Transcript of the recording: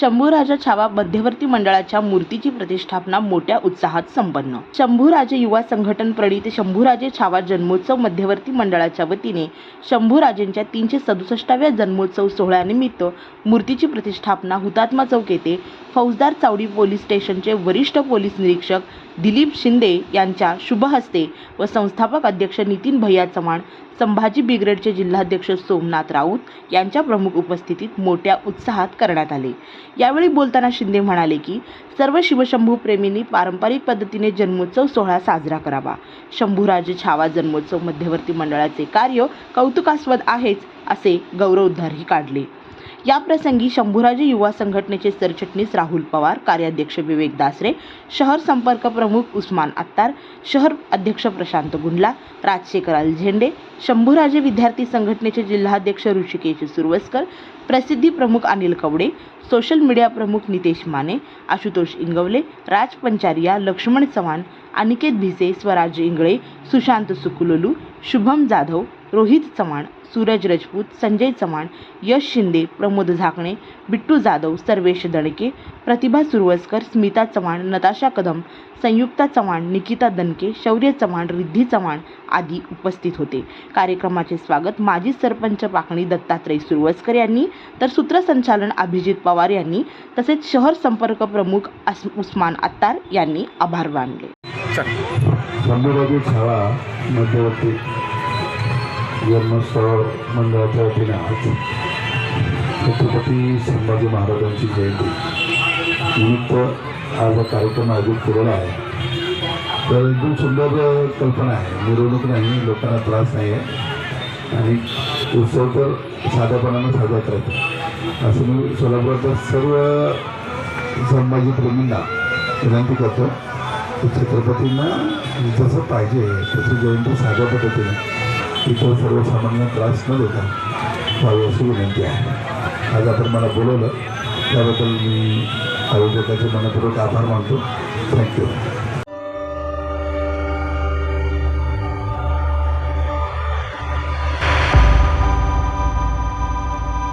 शंभूराजा छावा मध्यवर्ती मंडळाच्या मूर्तीची प्रतिष्ठापना मोठ्या उत्साहात संपन्न. शंभूराजे युवा संघटन प्रणित शंभूराजे छावा जन्मोत्सव मध्यवर्ती मंडळाच्या वतीने शंभूराजेंच्या तीनशे सदुसष्टाव्या जन्मोत्सव सोहळ्यानिमित्त मूर्तीची प्रतिष्ठापना हुतात्मा चौक येथे फौजदार चावडी पोलीस स्टेशनचे वरिष्ठ पोलीस निरीक्षक दिलीप शिंदे यांच्या शुभ हस्ते व संस्थापक अध्यक्ष नितीन भैया चव्हाण संभाजी ब्रिगेडचे जिल्हाध्यक्ष सोमनाथ राऊत यांच्या प्रमुख उपस्थितीत मोठ्या उत्साहात करण्यात आले. यावेळी बोलताना शिंदे म्हणाले की सर्व शिवशंभू प्रेमींनी पारंपरिक पद्धतीने जन्मोत्सव सोहळा साजरा करावा. शंभूराजे छावा जन्मोत्सव मध्यवर्ती मंडळाचे कार्य कौतुकास्पद आहेच असे गौरवोद्धारही काढले. याप्रसंगी शंभूराजे युवा संघटनेचे सरचिटणीस राहुल पवार कार्याध्यक्ष विवेक दासरे शहर संपर्क प्रमुख उस्मान अत्तार शहर अध्यक्ष प्रशांत गुंडला राजशेखर झेंडे शंभूराजे विद्यार्थी संघटनेचे जिल्हाध्यक्ष ऋषिकेश सुरवसकर प्रसिद्धी प्रमुख अनिल कवडे सोशल मीडिया प्रमुख नितेश माने आशुतोष इंगवले राज पंचारिया लक्ष्मण चव्हाण अनिकेत भिसे स्वराज इंगळे सुशांत सुकुलोलू शुभम जाधव रोहित चव्हाण सूरज राजपूत संजय चव्हाण यश शिंदे प्रमोद झाकणे बिट्टू जाधव सर्वेश दणके प्रतिभा सुरवसकर स्मिता चव्हाण नताशा कदम संयुक्ता चव्हाण निकिता दणके शौर्य चव्हाण रिद्धी चव्हाण आदी उपस्थित होते. कार्यक्रमाचे स्वागत माजी सरपंच पाकणी दत्तात्रय सुरवसकर यांनी तर सूत्रसंचालन अभिजित पवार यांनी तसेच शहर संपर्क प्रमुख उस्मान अत्तार यांनी आभार मानले. मध्यवर्ती जन्मोत्सव मंडळाच्या वतीने आज छत्रपती संभाजी महाराजांची जयंती निमित्त आज हा कार्यक्रम आयोजित केलेला आहे तर एकदम सुंदर कल्पना आहे मिरवणूक नाही लोकांना त्रास नाही आहे आणि उत्सव तर साध्यापणानं साजरा करायचा असं मी सोलापूरच्या सर्व संभाजी प्रेमींना विनंती करतो की छत्रपतींना जसं पाहिजे त्याची जयंती साध्या पद्धतीने इतर सर्वसामान्य त्रास न देता व्हावी अशी विनंती आहे. आज आपण मला बोलवलं. त्याबद्दल मी आयोजकाचे मनपूर्वक आभार मानतो. थँक्यू